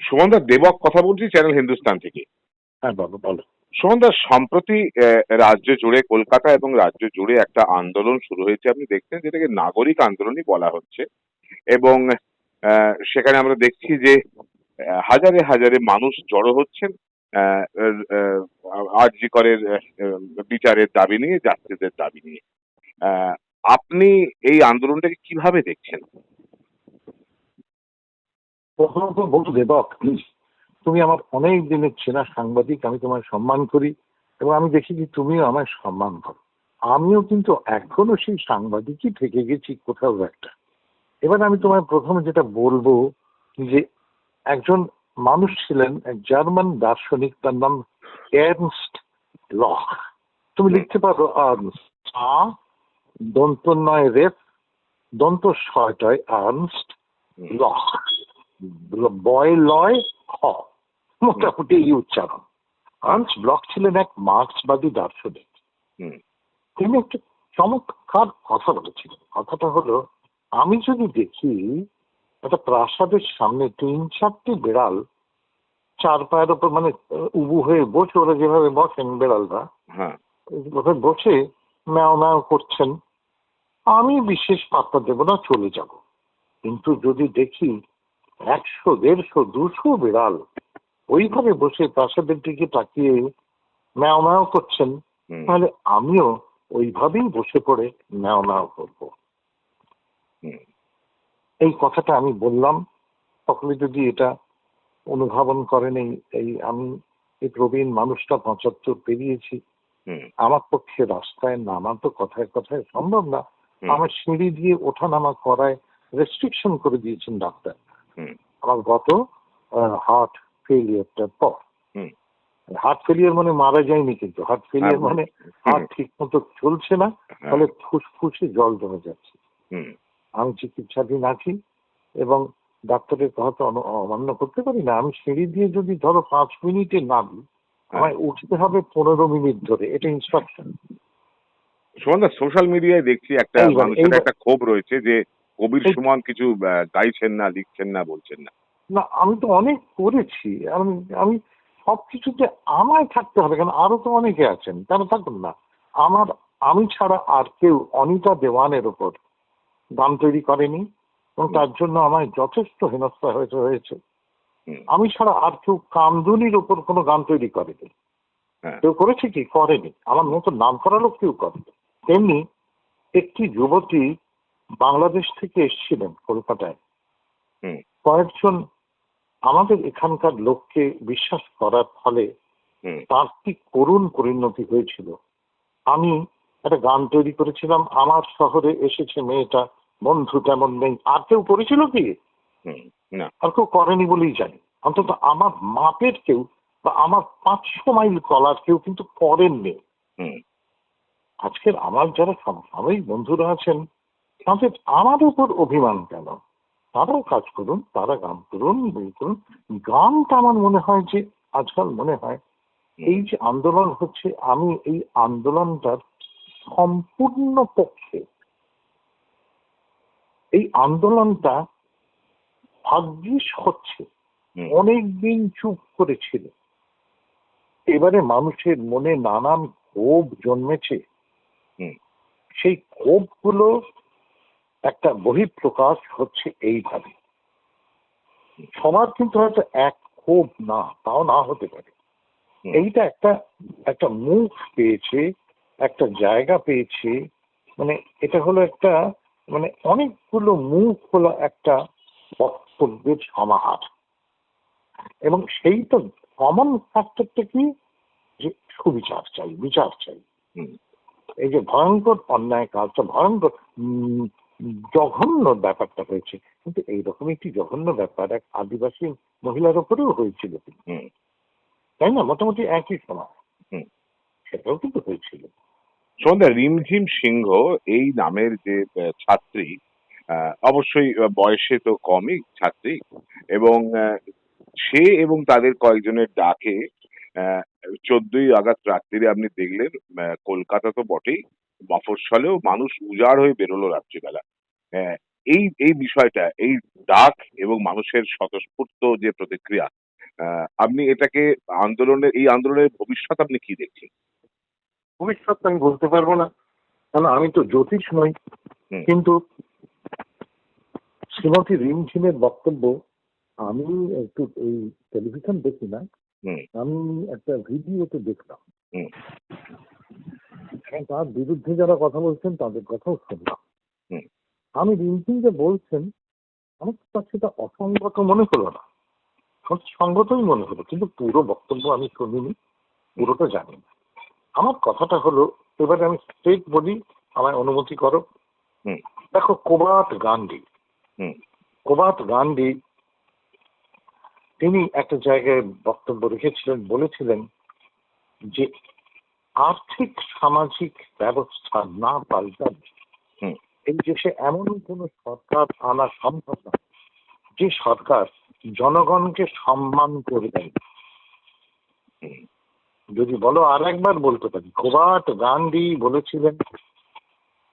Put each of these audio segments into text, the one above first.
সুমনদা দেবক কথা বলছি চ্যানেল হিন্দুস্তান থেকে। হ্যাঁ বাবা বলো। সুমনদা সম্প্রতি রাজ্য জুড়ে কলকাতা এবং রাজ্য জুড়ে একটা আন্দোলন শুরু হয়েছে আপনি দেখছেন যেটাকে নাগরিক আন্দোলনই বলা হচ্ছে। এবং সেখানে আমরা দেখছি যে হাজারে হাজারে মানুষ জড়ো হচ্ছেন আরজি করের বিচারের দাবি নিয়ে যাত্রীদের দাবি নিয়ে। আহ, আপনি এই আন্দোলনটাকে কীভাবে দেখছেন? প্রথমত বন্ধু দেবক তুমি আমার অনেক দিনের চেনা সাংবাদিক, আমি তোমায় সম্মান করি এবং আমি দেখি যে তুমিও আমায় সম্মান করো। আমিও কিন্তু এখনও সেই সাংবাদিকই থেকে গেছি কোথাও একটা। এবার আমি তোমায় প্রথমে যেটা বলব যে, একজন মানুষ ছিলেন, এক জার্মান দার্শনিক, তার নাম এর্নস্ট লক তুমি লিখতে পারো আর্নস্ট আ দন্ত নয় রেফ দন্ত ছয়টায় আর্নস্ট লক বয় লয় খ। মোটামুটি এই উচ্চারণ। আর্নস্ট ব্লক ছিলেন এক মার্ক্সবাদী দার্শনিক। হুম। তিনি একটা চমৎকার কথা বলেছিলেন। কথাটা হলো আমি যদি দেখি একটা প্রাসাদের সামনে তিন চারটি বিড়াল চার পায়ের ওপর মানে উবু হয়ে বসে ওরা যেভাবে বসেন বিড়ালরা হ্যাঁ। ওখানে বসে ম্যাও ম্যাও করছেন আমি বিশেষ পাত্তা দেব না চলে যাব। কিন্তু যদি দেখি একশো দেড়শো দুশো বিড়াল ওইভাবে বসে প্রাসাদের দিকে তাকিয়ে ম্যাও ম্যাও করছেন তাহলে আমিও ওইভাবেই বসে পড়ে ম্যাও ম্যাও করব এই কথাটা আমি বললাম। সকলে যদি এটা অনুধাবন করেন এই এই আমি এই প্রবীণ মানুষটা পঁচাত্তর পেরিয়েছি। আমার পক্ষে রাস্তায় নামা তো কথায় কথায় সম্ভব না। আমার সিঁড়ি দিয়ে ওঠানামা করায় রেস্ট্রিকশন করে দিয়েছেন ডাক্তার। আমার গত হার্ট ফেলিয়ারটার পর। হার্ট ফেলিয়ার মানে মারা যায়নি কিন্তু। হার্ট ফেলিয়ার হ্যাঁ, মানে হার্ট ঠিক মতো চলছে না হ্যাঁ, ফলে ফুসফুসে জল জমে যাচ্ছে। আমি চিকিৎসাধীন আছি এবং ডাক্তারের কথা অন- অমান্য করতে পারি না। আমি সিঁড়ি দিয়ে যদি ধরো পাঁচ মিনিটে নামি আমায় উঠতে হবে পনেরো মিনিট ধরে। এটা ইনস্ট্রাকশন সুমনদা সোশ্যাল মিডিয়ায় দেখছি একটা মানুষের একটা ক্ষোভ রয়েছে যে কবির সুমন কিছু গাইছেন না লিখছেন না বলছেন না। না আমি তো অনেক করেছি। আমি আমি সবকিছুতে আমায় থাকতে হবে কারণ আরও তো অনেকে আছেন। কেন থাকুন না? আমার আমি ছাড়া আর কেউ অনিতা দেওয়ানের ওপর গান তৈরি করেনি এবং তার জন্য আমায় যথেষ্ট হেনস্থা হয়েছে হয়েছে। আমি ছাড়া আর কেউ কামদুনির ওপর কোনো গান তৈরি করেনি। হ্যাঁ, কেউ করেছে কি? করেনি। আমার মতো নাম করা লোক কেউ করেনি। তেমনি একটি যুবতী বাংলাদেশ থেকে এসেছিলেন কলকাতায়। হুম, কয়েকজন আমাদের এখানকার লোককে বিশ্বাস করার ফলে তার কি করুণ পরিণতি হয়েছিল? আমি একটা গান তৈরি করেছিলাম আমার শহরে এসেছে মেয়েটা বন্ধু তেমন নেই। আর কেউ করেছিল কি? আর কেউ করেনি বলেই জানি। অন্তত আমার মাপের কেউ বা আমার পাঁচশো মাইল কলার কেউ কিন্তু করেননি। আজকের আমার যারা সমসাময়িক বন্ধুরা আছেন তাদের আমার উপর অভিমান কেন? তারাও কাজ করুন তারা গান করুন বই করুন। গানটা আমার মনে হয় যে আজকাল মনে হয় এই যে আন্দোলন হচ্ছে আমি এই আন্দোলনটার সম্পূর্ণ পক্ষে। এই আন্দোলনটা ভাগ্যিস হচ্ছে। হুম, অনেক দিন চুপ করেছিল এবারে মানুষের মনে নানান ক্ষোভ জন্মেছে। সেই ক্ষোভগুলো একটা বহিঃপ্রকাশ হচ্ছে এইভাবে। সবার কিন্তু হয়তো এক ক্ষোভ না তাও না হতে পারে। এইটা একটা একটা মুখ পেয়েছে একটা জায়গা পেয়েছে মানে এটা হলো একটা মানে অনেকগুলো মুখ হলো একটা বক্তব্যের সমাহার। এবং সেই তো কমন ফ্যাক্টরটা কি? যে সুবিচার চাই বিচার চাই। এই যে ভয়ঙ্কর অন্যায় কাজটা ভয়ঙ্কর উম, জঘন্য ব্যাপারটা হয়েছে। কিন্তু এইরকম একটি জঘন্য ব্যাপার এক আদিবাসী মহিলার উপরেও হয়েছিল তাই না? মোটামুটি একই সময়। সেটাও কিন্তু হয়েছিল। সন্ধ্যা রিমঝিম সিংহ এই নামের যে ছাত্রী অবশ্যই বয়সে তো কমই ছাত্রী এবং সে এবং তাদের কয়েকজনের ডাকে চোদ্দই আগস্ট রাত্রিরে আপনি দেখলেন কলকাতা তো বটেই। মফস্বলেও মানুষ উজাড় হয়ে বেরোলো রাত্রিবেলা। আহ, এই এই বিষয়টা এই ডাক এবং মানুষের স্বতঃস্ফূর্ত যে প্রতিক্রিয়া আপনি এটাকে আন্দোলনের এই আন্দোলনের ভবিষ্যৎ আপনি কি দেখছেন? ভবিষ্যৎ আমি বলতে পারব না। কারণ আমি তো জ্যোতিষ নই। কিন্তু শ্রীমতী রিমঝিমের বক্তব্য আমি একটু এই টেলিভিশন দেখি না। হুম। আমি একটা ভিডিওতে দেখলাম। হুম। এবং তার বিরুদ্ধে যারা কথা বলছেন তাদের কথাও শুনলাম হুম। আমি রিমঝিম যে বলছেন আমার কাছে সেটা অসঙ্গত মনে হলো না। সঙ্গতই মনে হলো কিন্তু পুরো বক্তব্য আমি শুনিনি পুরোটা জানি না। আমার কথাটা হলো এবারে আমি স্ট্রেট বলি আমায় অনুমতি করো। হুম। দেখো কোবাত গান্ধী। হুম। কোবাত গান্ধী তিনি একটা জায়গায় বক্তব্য রেখেছিলেন বলেছিলেন যে আর্থিক সামাজিক ব্যবস্থা না পাল্টালে হুম। এই দেশে এমন কোন সরকার আনা সম্ভব না। যে সরকার জনগণকে সম্মান করবেন যদি বলো আর একবার বলতে পারি কোবাট গান্ধী বলেছিলেন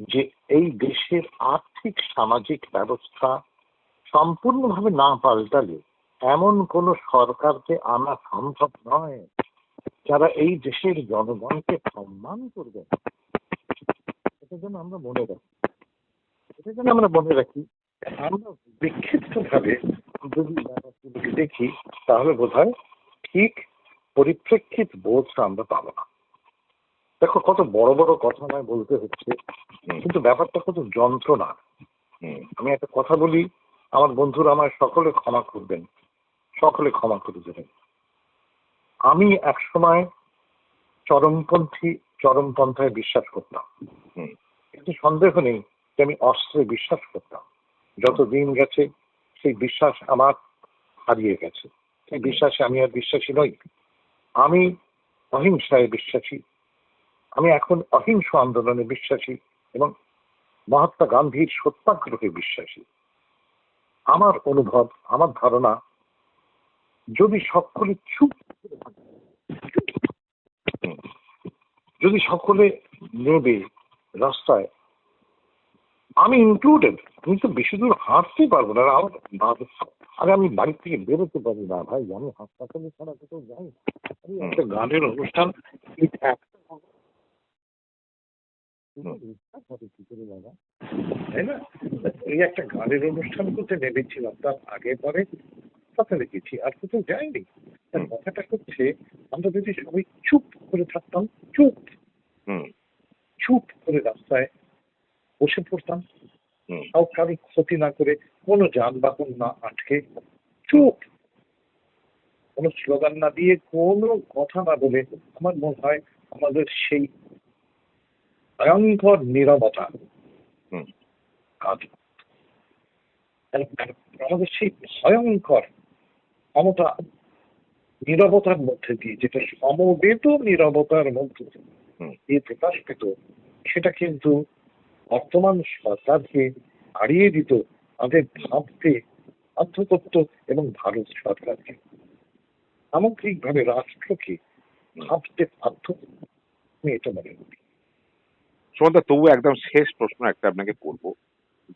যে এই দেশের আর্থিক সামাজিক ব্যবস্থা সম্পূর্ণভাবে না পাল্টালে এমন কোন সরকারকে আনা সম্ভব নয়। যারা এই দেশের জনগণকে সম্মান করবে এটা যেন আমরা মনে রাখি। এটা যেন আমরা মনে রাখি আমরা বিক্ষিপ্ত ভাবে যদি ব্যাপারগুলোকে দেখি তাহলে বোধ হয় ঠিক পরিপ্রেক্ষিত বোধটা আমরা পাবো না। দেখো কত বড় বড় কথা নয় বলতে হচ্ছে কিন্তু ব্যাপারটা কত যন্ত্রণা। আমি একটা কথা বলি আমার বন্ধুরা আমায় সকলে ক্ষমা করবেন সকলে ক্ষমা করে দেবেন। আমি এক সময় চরমপন্থী চরমপন্থায় বিশ্বাস করতাম। কিন্তু সন্দেহ নেই যে আমি অস্ত্রে বিশ্বাস করতাম। যত দিন গেছে সেই বিশ্বাস আমার হারিয়ে গেছে। সেই বিশ্বাসে আমি আর বিশ্বাসী নই। আমি অহিংসায় বিশ্বাসী। আমি এখন অহিংস আন্দোলনে বিশ্বাসী এবং মহাত্মা গান্ধীর সত্যাগ্রহে বিশ্বাসী। আমার অনুভব আমার ধারণা যদি সকলে চুপ যদি সকলে নেবে রাস্তায় আমি ইনক্লুডেড আমি তো বেশি দূর হাঁটতে পারব না আর আমার আরে আমি বাড়ি থেকে বেরোতে পারি না ভাই আমি হাসপাতালে ছাড়া কোথাও যাই আমি একটা গানের অনুষ্ঠান? তাই না? এই একটা গানের অনুষ্ঠান করতে নেমেছিলাম তার আগে পরে সকালে গেছি আর কোথাও যাইনি তার কথাটা হচ্ছে আমরা যদি সবাই চুপ করে থাকতাম চুপ চুপ করে রাস্তায় বসে পড়তাম তাও কারোর ক্ষতি না করে কোনো যানবাহন না আটকে চুপ। কোনো স্লোগান না দিয়ে কোনো কথা না বলে আমার মনে হয় আমাদের সেই ভয়ঙ্কর নিরবতা হুম। কাজ। আমাদের সেই ভয়ঙ্কর ক্ষমতা নিরবতার মধ্যে দিয়ে যেটা সমবেত নিরবতার মধ্যে দিয়ে প্রকাশ পেত সেটা কিন্তু বর্তমান সরকারকে হারিয়ে দিত তাদের ভাবতে বাধ্য করত এবং ভারত সরকারকে। সামগ্রিকভাবে রাষ্ট্রকে ভাবতে বাধ্য। আমি এটা মনে করি। সুমন্ত তবু একদম শেষ প্রশ্ন একটা আপনাকে করব।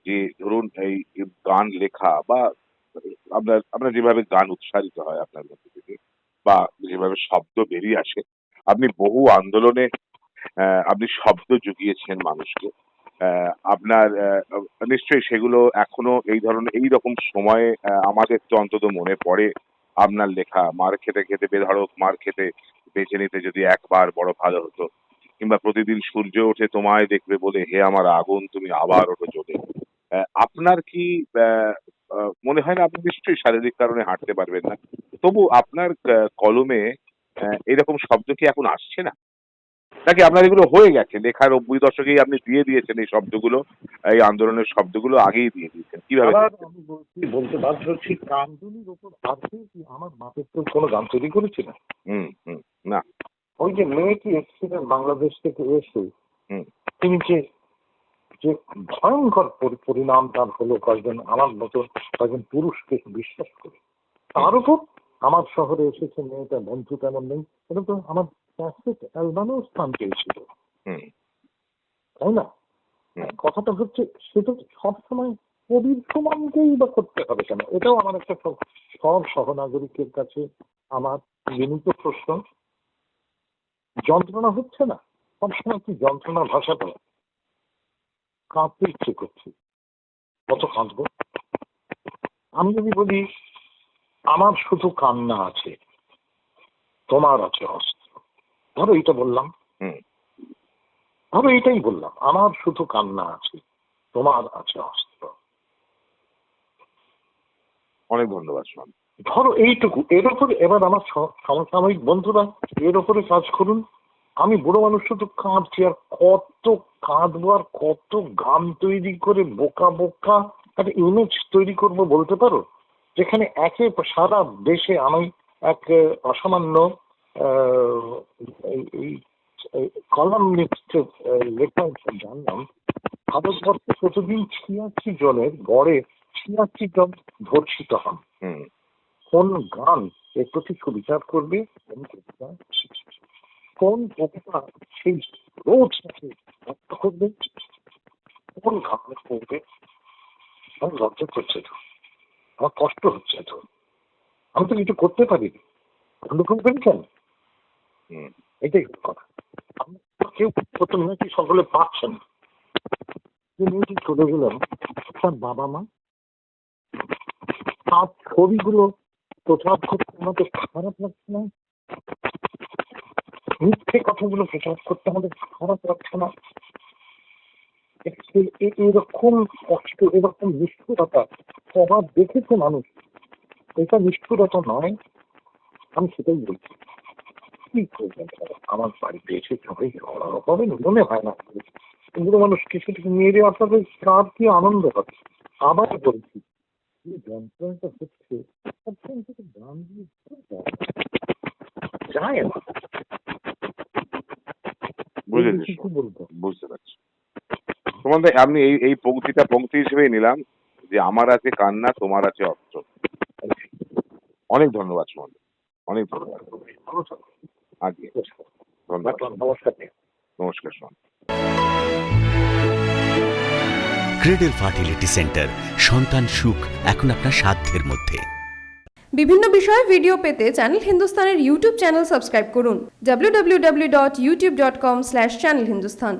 যে ধরুন এই গান লেখা বা আপনার আপনার যেভাবে গান উচ্চারিত হয় আপনার মধ্যে থেকে বা যেভাবে শব্দ বেরিয়ে আসে আপনি বহু আন্দোলনে আপনি শব্দ জুগিয়েছেন মানুষকে। আপনার নিশ্চয়ই সেগুলো এখনও এই ধরনের এই রকম সময়ে আমাদের তো অন্তত মনে পড়ে আপনার লেখা মার খেতে খেতে বেধড়ক মার খেতে বেঁচে নিতে যদি একবার বড় ভালো হতো কিংবা প্রতিদিন সূর্য ওঠে তোমায় দেখবে বলে হে আমার আগুন তুমি আবার ওঠো আহ, আপনার কি মনে হয় না আপনি নিশ্চয়ই শারীরিক কারণে হাঁটতে পারবেন না। তবু আপনার কলমে এরকম শব্দ কি এখন আসছে না? নাকি আপনার এগুলো হয়ে গেছে? লেখার নব্বই দশকেই আপনি দিয়ে দিয়েছেন এই শব্দগুলো এই আন্দোলনের শব্দগুলো আগেই দিয়ে দিয়েছেন। কীভাবে বলতে বাধ্য হচ্ছি কান্দুলির ওপর আছে কি? আমার বাপের তো কোনো গান তৈরি করেছিল হুম হুম না। ওই যে মেয়েটি এসেছিলেন বাংলাদেশ থেকে এসে? হুম। তিনি যে যে ভয়ঙ্কর পরিণাম তার হলো কয়েকজন আমার মতো কয়েকজন পুরুষকে বিশ্বাস করে। তার উপর আমার শহরে এসেছে মেয়েটা বন্ধু তেমন নেই এটা তো আমার ক্যাসেট অ্যালবামেও স্থান পেয়েছিল। হুম। তাই না? কথাটা হচ্ছে সেটা সবসময় কবির সমানকেই বা করতে হবে কেন? এটাও আমার একটা সব সব সহনাগরিকের কাছে আমার বিনীত প্রশ্ন। যন্ত্রণা হচ্ছে না? সবসময় কি যন্ত্রণা ভাষাটা কাঁদতে ইচ্ছে করছে। কত কাঁদবো? আমি যদি বলি আমার শুধু কান্না আছে তোমার আছে অস্ত্র। ধরো এইটা বললাম। ধরো এটাই বললাম আমার শুধু কান্না আছে তোমার আছে অস্ত্র। অনেক ধন্যবাদ সুমন ধরো এইটুকু এর ওপরে এবার আমার সমসাময়িক বন্ধুরা এর ওপরে কাজ করুন। আমি বুড়ো মানুষ শুধু কাঁদছি আর কত কাঁদবো আর কত গান তৈরি করে বোকা বোকা একটা ইমেজ তৈরি করব বলতে পারো? যেখানে একে সারা দেশে আমি এক অসামান্য এই- এই কলাম লিখতে লেখা জানলাম। ভারতবর্ষে প্রতিদিন ছিয়াশি জনের গড়ে ছিয়াশি জন ধর্ষিত হন। কোন গান এর প্রতি সুবিচার করবে? কোন কবিতা সেই রোজ করবে কোন গান করবে আমার লজ্জা করছে তো আমার কষ্ট হচ্ছে তো। আমি তো কিছু করতে পারি বন্ধ করবেন কেন? এটাই কথা। কেউ প্রথম নাকি সকলে পাচ্ছেন? যে মেয়েটি চলে গেলেন তার বাবা মা তার ছবিগুলো প্রচার করতে আমাদের খারাপ লাগছে না? মিথ্যে কথাগুলো প্রচার করতে আমাদের খারাপ লাগছে না? এরকম কষ্ট এরকম নিষ্ঠুরতা সবার দেখেছে মানুষ। এটা নিষ্ঠুরতা নয় আমি সেটাই বলছি। কি করবেন আমার বাড়িতে এসে সবাই ঝগড়া হবে মনে হয় না। এগুলো মানুষ কিছু কিছু মেরে আপনাদের কার কি আনন্দ হবে আবার বলছি যে যন্ত্রণাটা হচ্ছে তার গান দিয়ে যায়? না। বুঝতে পারছি। ভাই আমি এই এই পংক্তিটা পংক্তি হিসেবেই নিলাম যে আমার আছে কান্না তোমার আছে অস্ত্র অনেক ধন্যবাদ সুমন অনেক ধন্যবাদ। ভালো ধন্যবাদ। নমস্কার নমস্কার। সুমন ক্রেডেল ফার্টিলিটি সেন্টার সন্তান সুখ এখন আপনার সাধ্যের মধ্যে। বিভিন্ন বিষয়ে ভিডিও পেতে চ্যানেল হিন্দুস্তানের ইউটিউব চ্যানেল সাবস্ক্রাইব করুন। www.youtube.com/channelhindustan